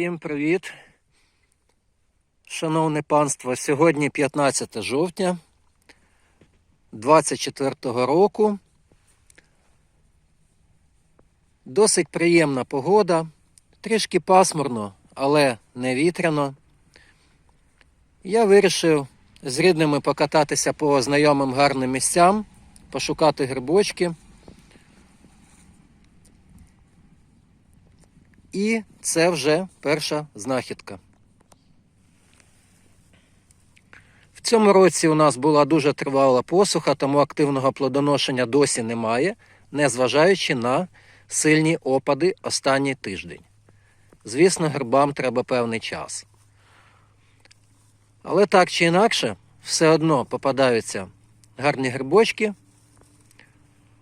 Всім привіт. Шановне панство, сьогодні 15 жовтня 24 року. Досить приємна погода, трішки пасмурно, але не вітряно. Я вирішив з рідними покататися по знайомим гарним місцям, пошукати грибочки. І це вже перша знахідка. В цьому році у нас була дуже тривала посуха, тому активного плодоношення досі немає, незважаючи на сильні опади останній тиждень. Звісно, грибам треба певний час. Але так чи інакше, все одно попадаються гарні грибочки.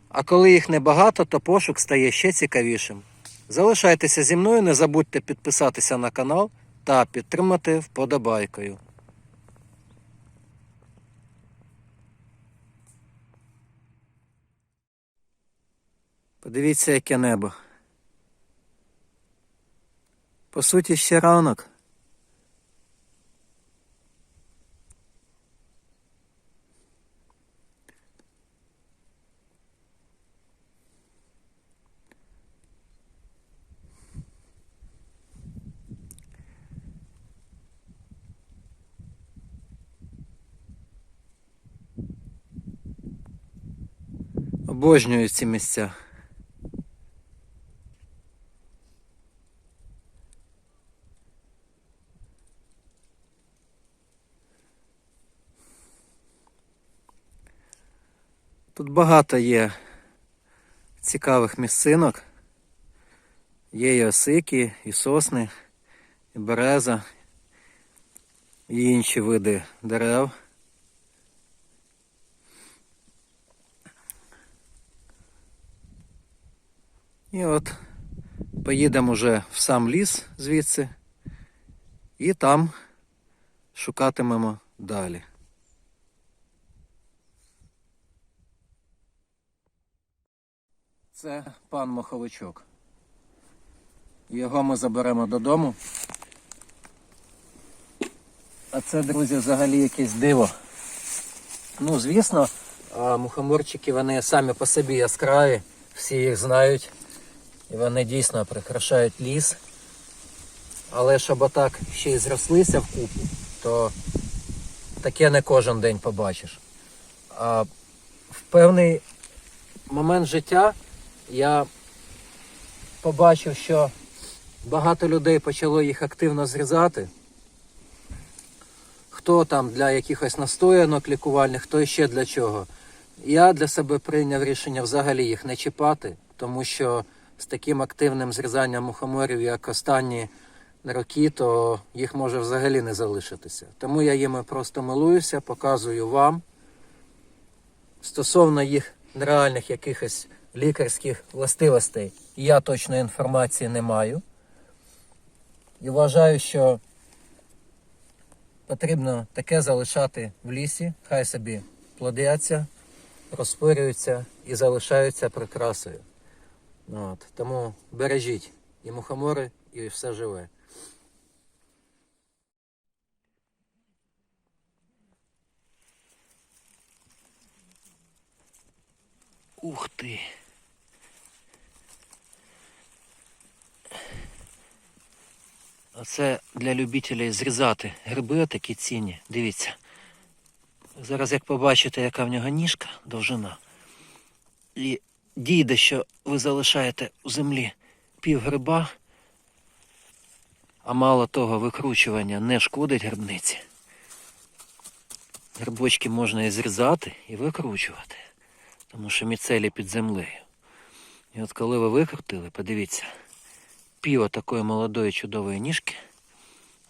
А коли їх небагато, то пошук стає ще цікавішим. Залишайтеся зі мною, не забудьте підписатися на канал та підтримати вподобайкою. Подивіться, яке небо. По суті, ще ранок. Обожнюю ці місця. Тут багато є цікавих місцинок. Є і осики, і сосни, і береза, і інші види дерев. І от поїдемо вже в сам ліс звідси і там шукатимемо далі. Це пан Моховичок. Його ми заберемо додому. А це, друзі, взагалі якесь диво. Ну, звісно, мухоморчики вони самі по собі яскраві, всі їх знають. І вони дійсно прикрашають ліс. Але щоб отак ще й зрослися вкупу, то таке не кожен день побачиш. А в певний момент життя я побачив, що багато людей почало їх активно зрізати. Хто там для якихось настоянок лікувальних, хто ще для чого. Я для себе прийняв рішення взагалі їх не чіпати, тому що з таким активним зрізанням мухоморів, як останні роки, то їх може взагалі не залишитися. Тому я їми просто милуюся, показую вам. Стосовно їх нереальних якихось лікарських властивостей, я точної інформації не маю. І вважаю, що потрібно таке залишати в лісі, хай собі плодяться, розпирюються і залишаються прикрасою. От. Тому бережіть і мухомори, і все живе. Ух ти. Оце для любителів зрізати гриби такі цінні. Дивіться. Зараз як побачите, яка в нього ніжка, довжина. І дійде, що ви залишаєте у землі пів гриба, а мало того, викручування не шкодить грибниці. Грибочки можна і зрізати, і викручувати, тому що міцелі під землею. І от коли ви викрутили, подивіться, пів такої молодої чудової ніжки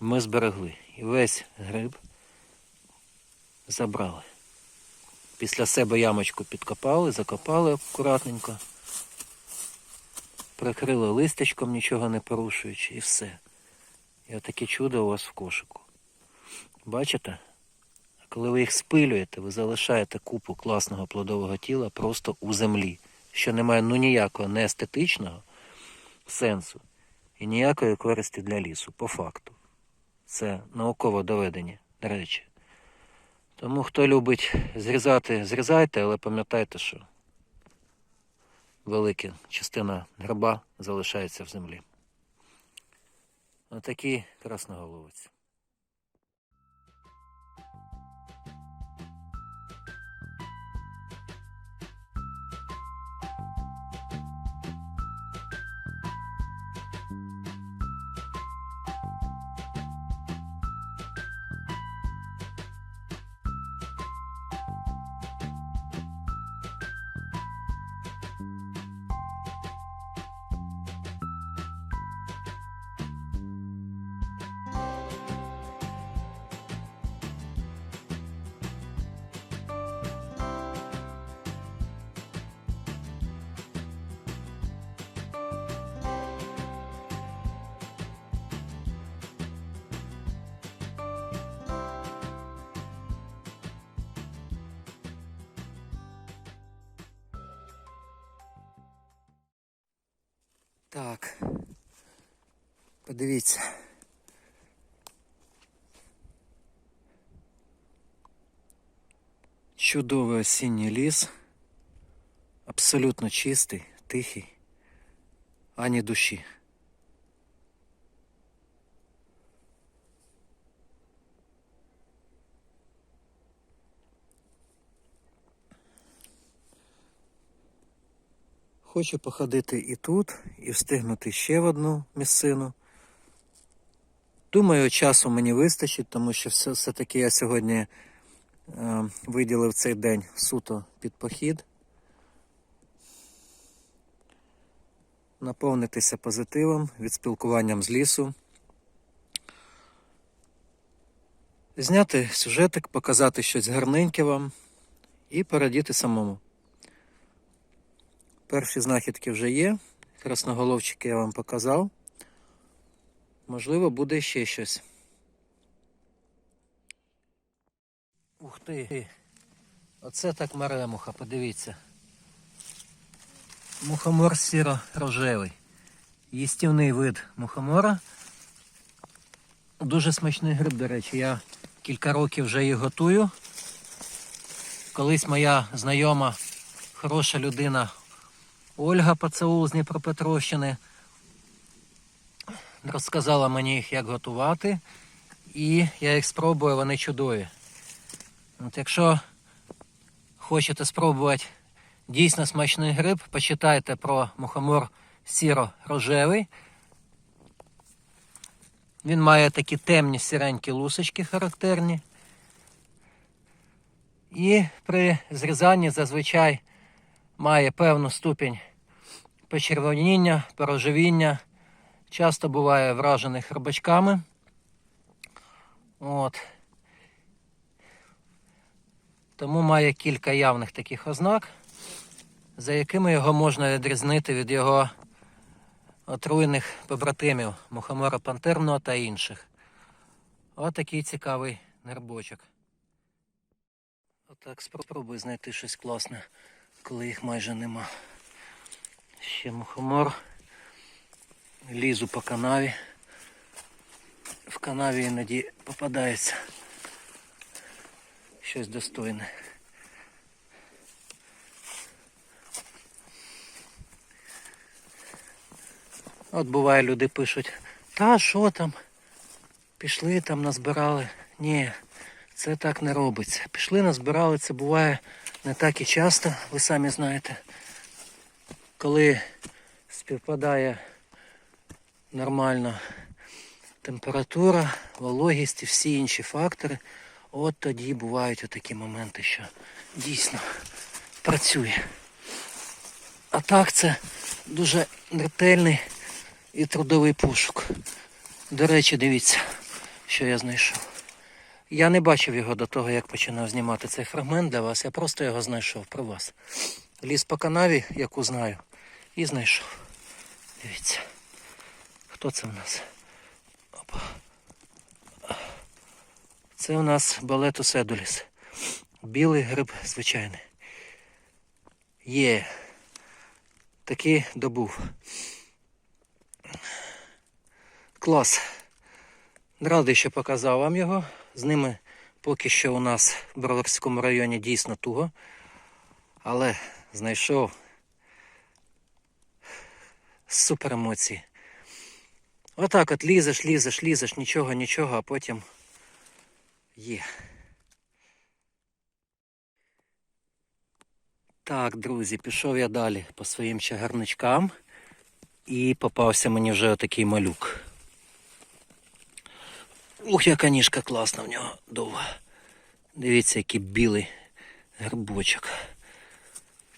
ми зберегли. І весь гриб забрали. Після себе ямочку підкопали, закопали акуратненько, прикрили листячком, нічого не порушуючи, і все. І отаке чудо у вас в кошику. Бачите? Коли ви їх спилюєте, ви залишаєте купу класного плодового тіла просто у землі, що не має ну ніякого не естетичного сенсу і ніякої користі для лісу, по факту. Це науково доведені речі. Тому хто любить зрізати, зрізайте, але пам'ятайте, що велика частина гриба залишається в землі. Отакий красноголовець. Так. Подивіться. Чудовий осінній ліс. Абсолютно чистий, тихий, ані душі. Хочу походити і тут, і встигнути ще в одну місцину. Думаю, часу мені вистачить, тому що все, все-таки я сьогодні е, виділив цей день суто під похід. Наповнитися позитивом, від спілкуванням з лісу. Зняти сюжетик, показати щось гарненьке вам і порадіти самому. Перші знахідки вже є. Красноголовчики я вам показав. Можливо, буде ще щось. Ух ти! Оце так маремуха, подивіться. Мухомор сіро-рожевий. Їстівний вид мухомора. Дуже смачний гриб, до речі. Я кілька років вже їх готую. Колись моя знайома, хороша людина Ольга Пацаул з Дніпропетровщини розказала мені їх, як готувати, і я їх спробую, вони чудові. От Якщо хочете спробувати дійсно смачний гриб, почитайте про мухомор сіро-рожевий. Він має такі темні сіренькі лусочки характерні. І при зрізанні зазвичай має певну ступінь почервоніння, порожевіння. Часто буває вражений хробачками. От. Тому має кілька явних таких ознак, за якими його можна відрізнити від його отруйних побратимів мухомора пантерного та інших. Ось такий цікавий грибочок. Отак спробуй знайти щось класне, коли їх майже нема. Ще мухомор. Лізу по канаві. В канаві іноді попадається щось достойне. От буває люди пишуть, та що там? Пішли там, назбирали. Ні, це так не робиться. Пішли, назбирали, це буває не так і часто, ви самі знаєте. Коли співпадає нормально температура, вологість і всі інші фактори, от тоді бувають отакі моменти, що дійсно працює. А так це дуже ретельний і трудовий пошук. До речі, дивіться, що я знайшов. Я не бачив його до того, як починав знімати цей фрагмент для вас. Я просто його знайшов при вас. Ліз по канаві, яку знаю, і знайшов. Дивіться. Хто це в нас? Опа. Це у нас балетус едуліс. Білий гриб звичайний. Є. Такий добув. Клас. Радий, що показав вам його. З ними поки що у нас в Броварському районі дійсно туго. Але знайшов супер емоції. Отак от лізеш, лізеш, лізеш, нічого, нічого, а потім є. Так, друзі, пішов я далі по своїм чагарничкам і попався мені вже отакий малюк. Ух, яка ніжка класна в нього довга. Дивіться, який білий грибочок.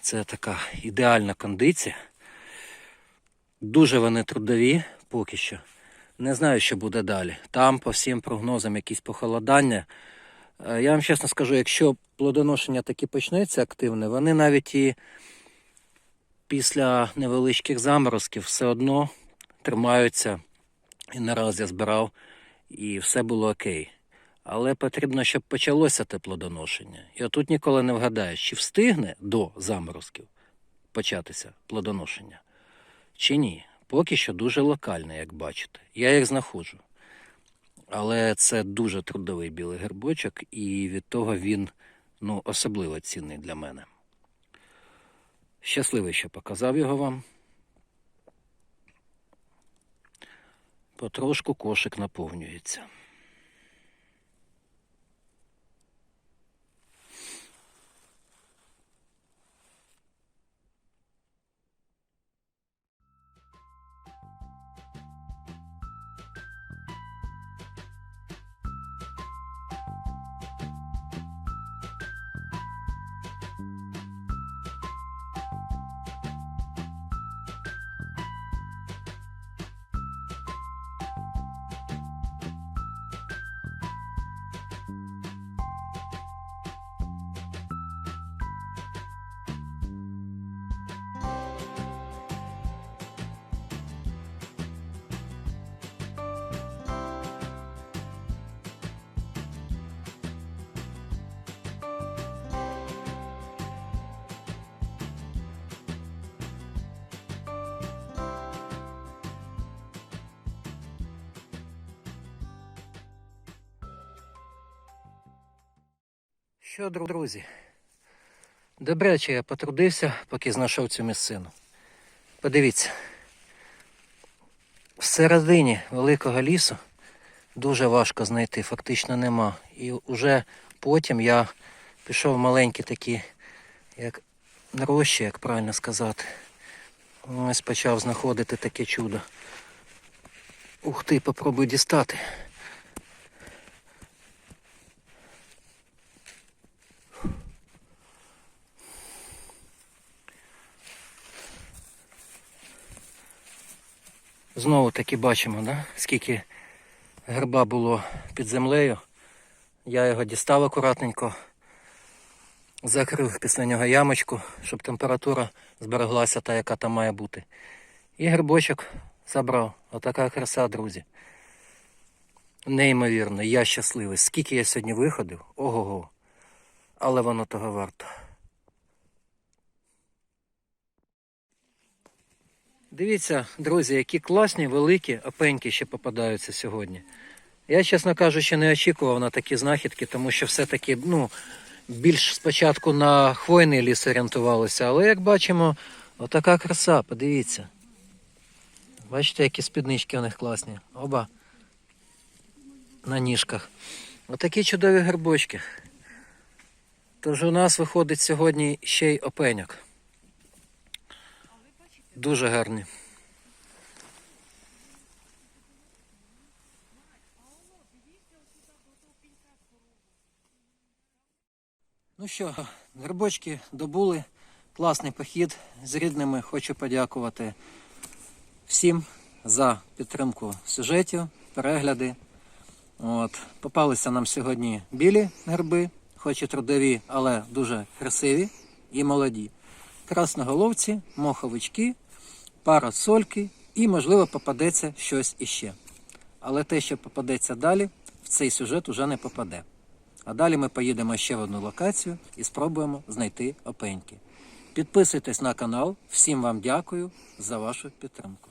Це така ідеальна кондиція. Дуже вони трудові поки що. Не знаю, що буде далі. Там по всім прогнозам якісь похолодання. Е, Я вам чесно скажу, якщо плодоношення таки почнеться активне, вони навіть і після невеличких заморозків все одно тримаються. І не я збирав, і все було окей. Але потрібно, щоб почалося те плодоношення. І отут ніколи не вгадаєш, чи встигне до заморозків початися плодоношення, чи ні. Поки що дуже локальне, як бачите. Я їх знаходжу. Але це дуже трудовий білий гербочок, і від того він ну, особливо цінний для мене. Щасливий, що показав його вам. Потрошку кошик наповнюється. Що, дру- друзі? Добряче я потрудився, поки знайшов цю місцину. Подивіться. Всередині великого лісу дуже важко знайти, фактично нема. І вже потім я пішов в маленькі такі, як рощі, як правильно сказати. Ось почав знаходити таке чудо. Ух ти, попробуй дістати. Знову таки бачимо, да? скільки гриба було під землею. Я його дістав акуратненько, закрив після нього ямочку, щоб температура збереглася та, яка там має бути. І грибочок забрав. Отака краса, друзі. Неймовірно, я щасливий. Скільки я сьогодні виходив, ого-го. Але воно того варто. Дивіться, друзі, які класні, великі опеньки ще попадаються сьогодні. Я, чесно кажучи, не очікував на такі знахідки, тому що все-таки ну, більш спочатку на хвойний ліс орієнтувалося. Але як бачимо, отака краса, подивіться. Бачите, які спіднички у них класні. Оба на ніжках. Отакі чудові грибочки. Тож у нас виходить сьогодні ще й опеньок. Дуже гарні. Ну що, грибочки добули. Класний похід з рідними. Хочу подякувати всім за підтримку сюжетів, перегляди. От. Попалися нам сьогодні білі гриби, хоч і трудові, але дуже красиві і молоді. Красноголовці, моховички, парасольки і, можливо, попадеться щось іще. Але те, що попадеться далі, в цей сюжет уже не попаде. А далі ми поїдемо ще в одну локацію і спробуємо знайти опеньки. Підписуйтесь на канал. Всім вам дякую за вашу підтримку.